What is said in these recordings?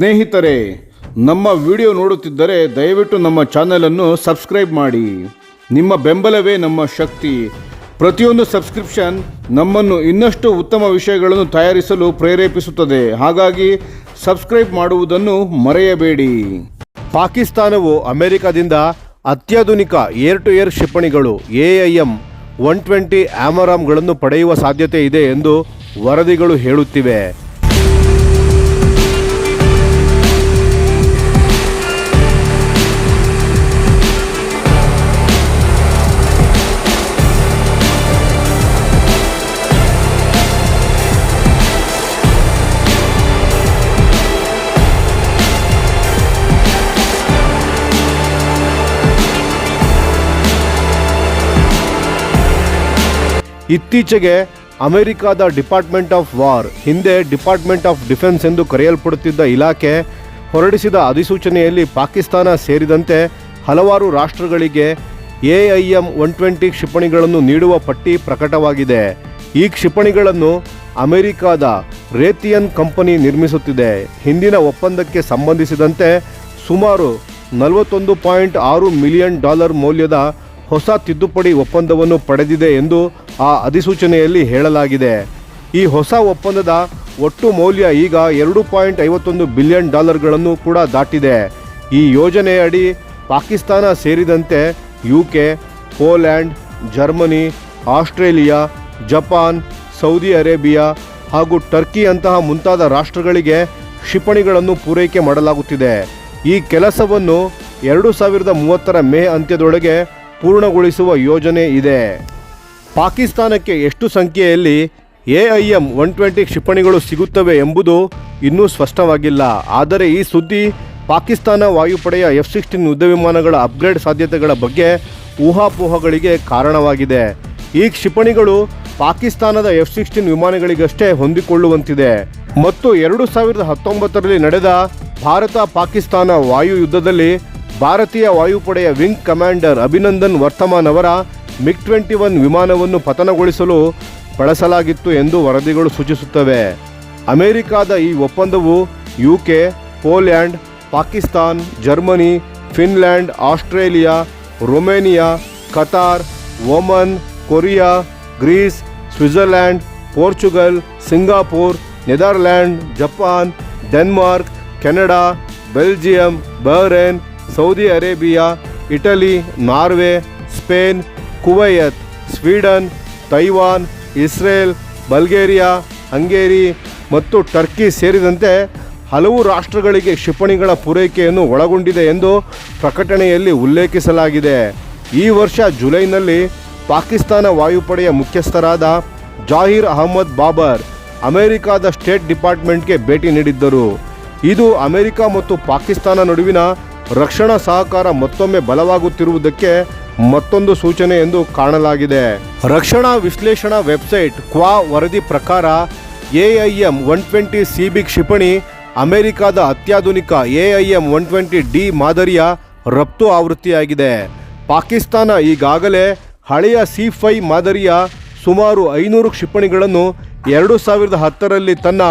ಸ್ನೇಹಿತರೆ, ನಮ್ಮ ವಿಡಿಯೋ ನೋಡುತ್ತಿದ್ದರೆ ದಯವಿಟ್ಟು ನಮ್ಮ ಚಾನಲನ್ನು ಸಬ್ಸ್ಕ್ರೈಬ್ ಮಾಡಿ. ನಿಮ್ಮ ಬೆಂಬಲವೇ ನಮ್ಮ ಶಕ್ತಿ. ಪ್ರತಿಯೊಂದು ಸಬ್ಸ್ಕ್ರಿಪ್ಷನ್ ನಮ್ಮನ್ನು ಇನ್ನಷ್ಟು ಉತ್ತಮ ವಿಷಯಗಳನ್ನು ತಯಾರಿಸಲು ಪ್ರೇರೇಪಿಸುತ್ತದೆ. ಹಾಗಾಗಿ ಸಬ್ಸ್ಕ್ರೈಬ್ ಮಾಡುವುದನ್ನು ಮರೆಯಬೇಡಿ. ಪಾಕಿಸ್ತಾನವು ಅಮೆರಿಕದಿಂದ ಅತ್ಯಾಧುನಿಕ ಏರ್ ಟು ಏರ್ ಕ್ಷಿಪಣಿಗಳು ಎಐಎಂ ಒನ್ ಟ್ವೆಂಟಿ ಆಮರಾಮ್ಗಳನ್ನು ಪಡೆಯುವ ಸಾಧ್ಯತೆ ಇದೆ ಎಂದು ವರದಿಗಳು ಹೇಳುತ್ತಿವೆ. ಇತ್ತೀಚೆಗೆ ಅಮೆರಿಕಾದ ಡಿಪಾರ್ಟ್ಮೆಂಟ್ ಆಫ್ ವಾರ್, ಹಿಂದೆ ಡಿಪಾರ್ಟ್ಮೆಂಟ್ ಆಫ್ ಡಿಫೆನ್ಸ್ ಎಂದು ಕರೆಯಲ್ಪಡುತ್ತಿದ್ದ ಇಲಾಖೆ ಹೊರಡಿಸಿದ ಅಧಿಸೂಚನೆಯಲ್ಲಿ ಪಾಕಿಸ್ತಾನ ಸೇರಿದಂತೆ ಹಲವಾರು ರಾಷ್ಟ್ರಗಳಿಗೆ ಎಐಎಂ ಒನ್ ಟ್ವೆಂಟಿ ಕ್ಷಿಪಣಿಗಳನ್ನು ನೀಡುವ ಪಟ್ಟಿ ಪ್ರಕಟವಾಗಿದೆ. ಈ ಕ್ಷಿಪಣಿಗಳನ್ನು ಅಮೆರಿಕಾದ ರೇತಿಯನ್ ಕಂಪನಿ ನಿರ್ಮಿಸುತ್ತಿದೆ. ಹಿಂದಿನ ಒಪ್ಪಂದಕ್ಕೆ ಸಂಬಂಧಿಸಿದಂತೆ ಸುಮಾರು ನಲವತ್ತೊಂದು ಪಾಯಿಂಟ್ ಆರು ಮಿಲಿಯನ್ ಡಾಲರ್ ಮೌಲ್ಯದ ಹೊಸ ತಿದ್ದುಪಡಿ ಒಪ್ಪಂದವನ್ನು ಪಡೆದಿದೆ ಎಂದು ಆ ಅಧಿಸೂಚನೆಯಲ್ಲಿ ಹೇಳಲಾಗಿದೆ. ಈ ಹೊಸ ಒಪ್ಪಂದದ ಒಟ್ಟು ಮೌಲ್ಯ ಈಗ ಎರಡು ಪಾಯಿಂಟ್ ಐವತ್ತೊಂದು ಬಿಲಿಯನ್ ಡಾಲರ್ಗಳನ್ನು ಕೂಡ ದಾಟಿದೆ. ಈ ಯೋಜನೆಯಡಿ ಪಾಕಿಸ್ತಾನ ಸೇರಿದಂತೆ U K Poland, Germany, Australia, Japan, Saudi Arabia ಹಾಗೂ ಟರ್ಕಿ ಅಂತಹ ಮುಂತಾದ ರಾಷ್ಟ್ರಗಳಿಗೆ ಕ್ಷಿಪಣಿಗಳನ್ನು ಪೂರೈಕೆ ಮಾಡಲಾಗುತ್ತಿದೆ. ಈ ಕೆಲಸವನ್ನು ಎರಡು ಸಾವಿರದ ಮೂವತ್ತರ ಮೇ ಅಂತ್ಯದೊಳಗೆ ಪೂರ್ಣಗೊಳಿಸುವ ಯೋಜನೆ ಇದೆ. ಪಾಕಿಸ್ತಾನಕ್ಕೆ ಎಷ್ಟು ಸಂಖ್ಯೆಯಲ್ಲಿ ಎಐಎಂ ಒನ್ ಟ್ವೆಂಟಿ ಕ್ಷಿಪಣಿಗಳು ಸಿಗುತ್ತವೆ ಎಂಬುದು ಇನ್ನೂ ಸ್ಪಷ್ಟವಾಗಿಲ್ಲ. ಆದರೆ ಈ ಸುದ್ದಿ ಪಾಕಿಸ್ತಾನ ವಾಯುಪಡೆಯ ಎಫ್ ಸಿಕ್ಸ್ಟೀನ್ ಯುದ್ಧ ವಿಮಾನಗಳ ಅಪ್ಗ್ರೇಡ್ ಸಾಧ್ಯತೆಗಳ ಬಗ್ಗೆ ಊಹಾಪೋಹಗಳಿಗೆ ಕಾರಣವಾಗಿದೆ. ಈ ಕ್ಷಿಪಣಿಗಳು ಪಾಕಿಸ್ತಾನದ ಎಫ್ ಸಿಕ್ಸ್ಟೀನ್ ವಿಮಾನಗಳಿಗಷ್ಟೇ ಹೊಂದಿಕೊಳ್ಳುವಂತಿದೆ. ಮತ್ತು ಎರಡು ಸಾವಿರದ ಹತ್ತೊಂಬತ್ತರಲ್ಲಿ ನಡೆದ ಭಾರತ ಪಾಕಿಸ್ತಾನ ವಾಯು ಯುದ್ಧದಲ್ಲಿ ಭಾರತೀಯ ವಾಯುಪಡೆಯ ವಿಂಗ್ ಕಮಾಂಡರ್ ಅಭಿನಂದನ್ ವರ್ತಮಾನ್ ಅವರ ಮಿಗ್ ಟ್ವೆಂಟಿ ಒನ್ ವಿಮಾನವನ್ನು ಪತನಗೊಳಿಸಲು ಬಳಸಲಾಗಿತ್ತು ಎಂದು ವರದಿಗಳು ಸೂಚಿಸುತ್ತವೆ. ಅಮೆರಿಕಾದ ಈ ಒಪ್ಪಂದವು UK, Poland, Pakistan, Germany, Finland, Australia, Romania, Qatar, Oman, Korea, Greece Switzerland Portugal, Singapore Netherland Japan, Denmark, Canada, Belgium, Bahrain Saudi Arabia, Italy, Norway, Spain, Kuwait, Sweden, Taiwan, Israel, Bulgaria, Hungary ಮತ್ತು Turkey ಸೇರಿದಂತೆ ಹಲವು ರಾಷ್ಟ್ರಗಳಿಗೆ ಕ್ಷಿಪಣಿಗಳ ಪೂರೈಕೆಯನ್ನು ಒಳಗೊಂಡಿದೆ ಎಂದು ಪ್ರಕಟಣೆಯಲ್ಲಿ ಉಲ್ಲೇಖಿಸಲಾಗಿದೆ. ಈ ವರ್ಷ ಜುಲೈನಲ್ಲಿ ಪಾಕಿಸ್ತಾನ ವಾಯುಪಡೆಯ ಮುಖ್ಯಸ್ಥರಾದ ಜಾಹಿರ್ ಅಹಮದ್ ಬಾಬರ್ ಅಮೆರಿಕದ ಸ್ಟೇಟ್ ಡಿಪಾರ್ಟ್ಮೆಂಟ್ಗೆ ಭೇಟಿ ನೀಡಿದ್ದರು. ಇದು ಅಮೆರಿಕ ಮತ್ತು ಪಾಕಿಸ್ತಾನ ನಡುವಿನ ರಕ್ಷಣಾ ಸಹಕಾರ ಮತ್ತೊಮ್ಮೆ ಬಲವಾಗುತ್ತಿರುವುದಕ್ಕೆ ಮತ್ತೊಂದು ಸೂಚನೆ ಎಂದು ಕಾಣಲಾಗಿದೆ. ರಕ್ಷಣಾ ವಿಶ್ಲೇಷಣಾ ವೆಬ್ಸೈಟ್ ಕ್ವಾ ವರದಿ ಪ್ರಕಾರ ಎಐಎಂ ಒನ್ ಟ್ವೆಂಟಿ ಸಿಬಿ ಕ್ಷಿಪಣಿ, ಅಮೆರಿಕಾದ ಅತ್ಯಾಧುನಿಕ ಎಐಎಂ ಒನ್ ಟ್ವೆಂಟಿ ಡಿ ಮಾದರಿಯ ರಫ್ತು ಆವೃತ್ತಿಯಾಗಿದೆ. ಪಾಕಿಸ್ತಾನ ಈಗಾಗಲೇ ಹಳೆಯ ಸಿ ಫೈ ಮಾದರಿಯ ಸುಮಾರು ಐನೂರು ಕ್ಷಿಪಣಿಗಳನ್ನು ಎರಡು ಸಾವಿರದ ಹತ್ತರಲ್ಲಿ ತನ್ನ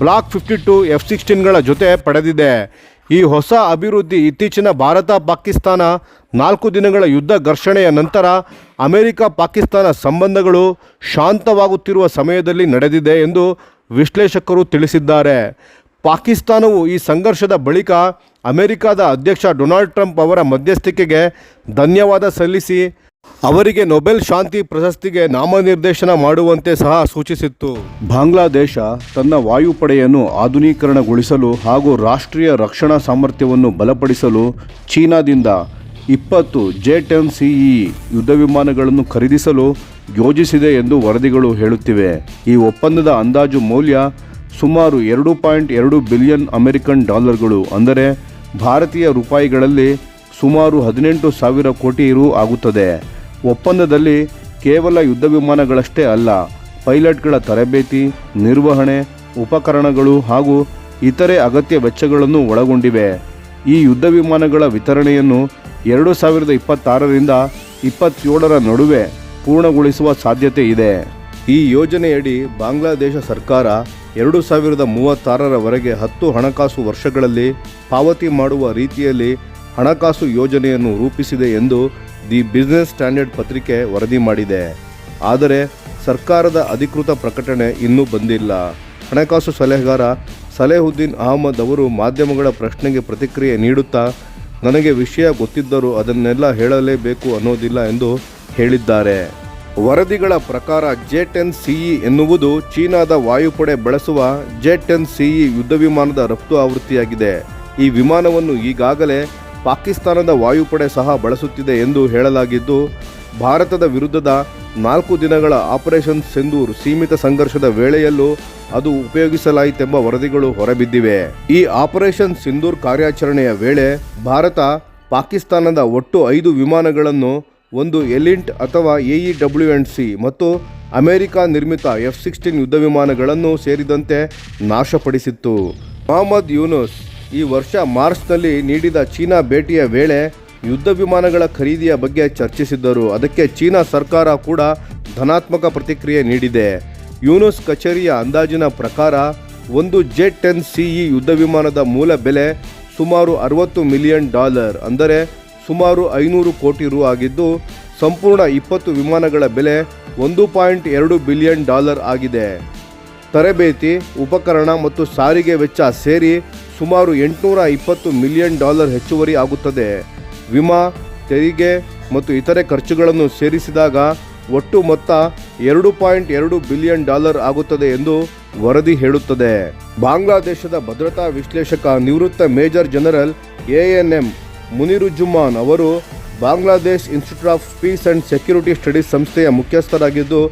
ಬ್ಲಾಕ್ ಫಿಫ್ಟಿ ಟು ಎಫ್ ಸಿಕ್ಸ್ಟೀನ್ಗಳ ಜೊತೆ ಪಡೆದಿದೆ. ಈ ಹೊಸ ಅಭಿವೃದ್ಧಿ ಇತ್ತೀಚಿನ ಭಾರತ ಪಾಕಿಸ್ತಾನ ನಾಲ್ಕು ದಿನಗಳ ಯುದ್ಧ ಘರ್ಷಣೆಯ ನಂತರ ಅಮೆರಿಕ ಪಾಕಿಸ್ತಾನ ಸಂಬಂಧಗಳು ಶಾಂತವಾಗುತ್ತಿರುವ ಸಮಯದಲ್ಲಿ ನಡೆದಿದೆ ಎಂದು ವಿಶ್ಲೇಷಕರು ತಿಳಿಸಿದ್ದಾರೆ. ಪಾಕಿಸ್ತಾನವು ಈ ಸಂಘರ್ಷದ ಬಳಿಕ ಅಮೆರಿಕದ ಅಧ್ಯಕ್ಷ ಡೊನಾಲ್ಡ್ ಟ್ರಂಪ್ ಅವರ ಮಧ್ಯಸ್ಥಿಕೆಗೆ ಧನ್ಯವಾದ ಸಲ್ಲಿಸಿ ಅವರಿಗೆ ನೊಬೆಲ್ ಶಾಂತಿ ಪ್ರಶಸ್ತಿಗೆ ನಾಮನಿರ್ದೇಶನ ಮಾಡುವಂತೆ ಸಹ ಸೂಚಿಸಿತ್ತು. ಬಾಂಗ್ಲಾದೇಶ ತನ್ನ ವಾಯುಪಡೆಯನ್ನು ಆಧುನೀಕರಣಗೊಳಿಸಲು ಹಾಗೂ ರಾಷ್ಟ್ರೀಯ ರಕ್ಷಣಾ ಸಾಮರ್ಥ್ಯವನ್ನು ಬಲಪಡಿಸಲು ಚೀನಾದಿಂದ ಇಪ್ಪತ್ತು ಜೆ ಟೆನ್ ಸಿಇ ಯುದ್ಧ ವಿಮಾನಗಳನ್ನು ಖರೀದಿಸಲು ಯೋಜಿಸಿದೆ ಎಂದು ವರದಿಗಳು ಹೇಳುತ್ತಿವೆ. ಈ ಒಪ್ಪಂದದ ಅಂದಾಜು ಮೌಲ್ಯ ಸುಮಾರು ಎರಡು ಪಾಯಿಂಟ್ ಎರಡು ಬಿಲಿಯನ್ ಅಮೆರಿಕನ್ ಡಾಲರ್ಗಳು ಅಂದರೆ ಭಾರತೀಯ ರೂಪಾಯಿಗಳಲ್ಲಿ ಸುಮಾರು ಹದಿನೆಂಟು ಸಾವಿರ ಕೋಟಿ ರು ಆಗುತ್ತದೆ. ಒಪ್ಪಂದದಲ್ಲಿ ಕೇವಲ ಯುದ್ಧ ವಿಮಾನಗಳಷ್ಟೇ ಅಲ್ಲ, ಪೈಲಟ್ಗಳ ತರಬೇತಿ, ನಿರ್ವಹಣೆ, ಉಪಕರಣಗಳು ಹಾಗೂ ಇತರೆ ಅಗತ್ಯ ವೆಚ್ಚಗಳನ್ನು ಒಳಗೊಂಡಿವೆ. ಈ ಯುದ್ಧ ವಿಮಾನಗಳ ವಿತರಣೆಯನ್ನು ಎರಡು ಸಾವಿರದ ಇಪ್ಪತ್ತಾರರಿಂದ ಇಪ್ಪತ್ತೇಳರ ನಡುವೆ ಪೂರ್ಣಗೊಳಿಸುವ ಸಾಧ್ಯತೆ ಇದೆ. ಈ ಯೋಜನೆಯಡಿ ಬಾಂಗ್ಲಾದೇಶ ಸರ್ಕಾರ ಎರಡು ಸಾವಿರದ ಮೂವತ್ತಾರರವರೆಗೆ ಹತ್ತು ಹಣಕಾಸು ವರ್ಷಗಳಲ್ಲಿ ಪಾವತಿ ಮಾಡುವ ರೀತಿಯಲ್ಲಿ ಹಣಕಾಸು ಯೋಜನೆಯನ್ನು ರೂಪಿಸಿದೆ ಎಂದು ದಿ ಬಿಸ್ನೆಸ್ ಸ್ಟ್ಯಾಂಡರ್ಡ್ ಪತ್ರಿಕೆ ವರದಿ ಮಾಡಿದೆ. ಆದರೆ ಸರ್ಕಾರದ ಅಧಿಕೃತ ಪ್ರಕಟಣೆ ಇನ್ನೂ ಬಂದಿಲ್ಲ. ಹಣಕಾಸು ಸಲಹೆಗಾರ ಸಲೇಹುದ್ದೀನ್ ಅಹಮದ್ ಅವರು ಮಾಧ್ಯಮಗಳ ಪ್ರಶ್ನೆಗೆ ಪ್ರತಿಕ್ರಿಯೆ ನೀಡುತ್ತಾ, ನನಗೆ ವಿಷಯ ಗೊತ್ತಿದ್ದರೂ ಅದನ್ನೆಲ್ಲ ಹೇಳಲೇಬೇಕು ಅನ್ನೋದಿಲ್ಲ ಎಂದು ಹೇಳಿದ್ದಾರೆ. ವರದಿಗಳ ಪ್ರಕಾರ ಜೆ ಟೆನ್ ಸಿಇ ಎನ್ನುವುದು ಚೀನಾದ ವಾಯುಪಡೆ ಬಳಸುವ ಜೆ ಟೆನ್ ಸಿಇ ಯುದ್ಧ ವಿಮಾನದ ರಫ್ತು ಆವೃತ್ತಿಯಾಗಿದೆ. ಈ ವಿಮಾನವನ್ನು ಈಗಾಗಲೇ ಪಾಕಿಸ್ತಾನದ ವಾಯುಪಡೆ ಸಹ ಬಳಸುತ್ತಿದೆ ಎಂದು ಹೇಳಲಾಗಿದ್ದು, ಭಾರತದ ವಿರುದ್ಧದ ನಾಲ್ಕು ದಿನಗಳ ಆಪರೇಷನ್ ಸಿಂಧೂರ್ ಸೀಮಿತ ಸಂಘರ್ಷದ ವೇಳೆಯಲ್ಲೂ ಅದು ಉಪಯೋಗಿಸಲಾಯಿತೆಂಬ ವರದಿಗಳು ಹೊರಬಿದ್ದಿವೆ. ಈ ಆಪರೇಷನ್ ಸಿಂಧೂರ್ ಕಾರ್ಯಾಚರಣೆಯ ವೇಳೆ ಭಾರತ ಪಾಕಿಸ್ತಾನದ ಒಟ್ಟು ಐದು ವಿಮಾನಗಳನ್ನು ಒಂದು ಎಲಿಂಟ್ ಅಥವಾ A E W N C ಮತ್ತು ಅಮೆರಿಕ ನಿರ್ಮಿತ ಎಫ್ ಸಿಕ್ಸ್ಟೀನ್ ಯುದ್ಧ ವಿಮಾನಗಳನ್ನು ಸೇರಿದಂತೆ ನಾಶಪಡಿಸಿತ್ತು. ಮೊಹಮ್ಮದ್ ಯೂನುಸ್ ಈ ವರ್ಷ ಮಾರ್ಚ್ನಲ್ಲಿ ನೀಡಿದ ಚೀನಾ ಭೇಟಿಯ ವೇಳೆ ಯುದ್ಧ ವಿಮಾನಗಳ ಖರೀದಿಯ ಬಗ್ಗೆ ಚರ್ಚಿಸಿದ್ದರು. ಅದಕ್ಕೆ ಚೀನಾ ಸರ್ಕಾರ ಕೂಡ ಧನಾತ್ಮಕ ಪ್ರತಿಕ್ರಿಯೆ ನೀಡಿದೆ. ಯೂನುಸ್ ಕಚೇರಿಯ ಅಂದಾಜಿನ ಪ್ರಕಾರ ಒಂದು ಜೆಟ್ ಟೆನ್ ಸಿಇ ಯುದ್ಧ ವಿಮಾನದ ಮೂಲ ಬೆಲೆ ಸುಮಾರು ಅರವತ್ತು ಮಿಲಿಯನ್ ಡಾಲರ್, ಅಂದರೆ ಸುಮಾರು ಐನೂರು ಕೋಟಿ ರು ಆಗಿದ್ದು, ಸಂಪೂರ್ಣ ಇಪ್ಪತ್ತು ವಿಮಾನಗಳ ಬೆಲೆ ಒಂದು ಪಾಯಿಂಟ್ ಎರಡು ಬಿಲಿಯನ್ ಡಾಲರ್ ಆಗಿದೆ. ತರಬೇತಿ, ಉಪಕರಣ ಮತ್ತು ಸಾರಿಗೆ ವೆಚ್ಚ ಸೇರಿ ಸುಮಾರು ಎಂಟುನೂರ ಇಪ್ಪತ್ತು ಮಿಲಿಯನ್ ಡಾಲರ್ ಹೆಚ್ಚುವರಿ ಆಗುತ್ತದೆ. ವಿಮಾ, ತೆರಿಗೆ ಮತ್ತು ಇತರೆ ಖರ್ಚುಗಳನ್ನು ಸೇರಿಸಿದಾಗ ಒಟ್ಟು ಮೊತ್ತ ಎರಡು ಪಾಯಿಂಟ್ ಎರಡು ಬಿಲಿಯನ್ ಡಾಲರ್ ಆಗುತ್ತದೆ ಎಂದು ವರದಿ ಹೇಳುತ್ತದೆ. ಬಾಂಗ್ಲಾದೇಶದ ಭದ್ರತಾ ವಿಶ್ಲೇಷಕ ನಿವೃತ್ತ major general A N M Muniruzzaman ಅವರು Bangladesh institute of peace and security studies ಸಂಸ್ಥೆಯ ಮುಖ್ಯಸ್ಥರಾಗಿದ್ದು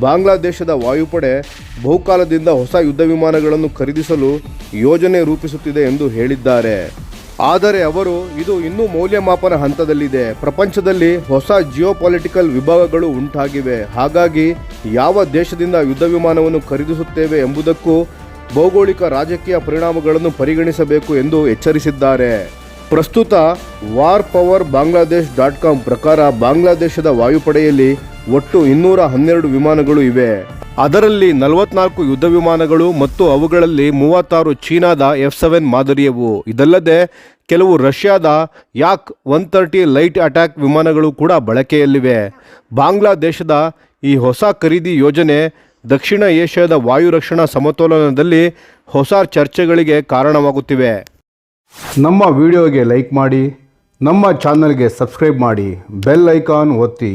ಬಾಂಗ್ಲಾದೇಶದ ವಾಯುಪಡೆ ಬಹುಕಾಲದಿಂದ ಹೊಸ ಯುದ್ಧ ವಿಮಾನಗಳನ್ನು ಖರೀದಿಸಲು ಯೋಜನೆ ರೂಪಿಸುತ್ತಿದೆ ಎಂದು ಹೇಳಿದ್ದಾರೆ. ಆದರೆ ಅವರು, ಇದು ಇನ್ನೂ ಮೌಲ್ಯಮಾಪನ ಹಂತದಲ್ಲಿದೆ. ಪ್ರಪಂಚದಲ್ಲಿ ಹೊಸ ಜಿಯೋಪಾಲಿಟಿಕಲ್ ವಿಭಾಗಗಳು ಉಂಟಾಗಿವೆ. ಹಾಗಾಗಿ ಯಾವ ದೇಶದಿಂದ ಯುದ್ಧ ವಿಮಾನವನ್ನು ಖರೀದಿಸುತ್ತೇವೆ ಎಂಬುದಕ್ಕೂ ಭೌಗೋಳಿಕ ರಾಜಕೀಯ ಪರಿಣಾಮಗಳನ್ನು ಪರಿಗಣಿಸಬೇಕು ಎಂದು ಎಚ್ಚರಿಸಿದ್ದಾರೆ. ಪ್ರಸ್ತುತ war power Bangladesh dot com ಪ್ರಕಾರ ಬಾಂಗ್ಲಾದೇಶದ ವಾಯುಪಡೆಯಲ್ಲಿ ಒಟ್ಟು ಇನ್ನೂರ ಹನ್ನೆರಡು ವಿಮಾನಗಳು ಇವೆ. ಅದರಲ್ಲಿ ನಲವತ್ನಾಲ್ಕು ಯುದ್ಧ ವಿಮಾನಗಳು ಮತ್ತು ಅವುಗಳಲ್ಲಿ ಮೂವತ್ತಾರು ಚೀನಾದ ಎಫ್ ಸೆವೆನ್ ಮಾದರಿಯವು. ಇದಲ್ಲದೆ, ಕೆಲವು ರಷ್ಯಾದ ಯಾಕ್ ಒನ್ ತರ್ಟಿ ಲೈಟ್ ಅಟ್ಯಾಕ್ ವಿಮಾನಗಳು ಕೂಡ ಬಳಕೆಯಲ್ಲಿವೆ. ಬಾಂಗ್ಲಾದೇಶದ ಈ ಹೊಸ ಖರೀದಿ ಯೋಜನೆ ದಕ್ಷಿಣ ಏಷ್ಯಾದ ವಾಯು ರಕ್ಷಣಾ ಸಮತೋಲನದಲ್ಲಿ ಹೊಸ ಚರ್ಚೆಗಳಿಗೆ ಕಾರಣವಾಗುತ್ತಿವೆ. ನಮ್ಮ ವಿಡಿಯೋಗೆ ಲೈಕ್ ಮಾಡಿ, ನಮ್ಮ ಚಾನಲ್ಗೆ ಸಬ್ಸ್ಕ್ರೈಬ್ ಮಾಡಿ, ಬೆಲ್ ಐಕಾನ್ ಒತ್ತಿ.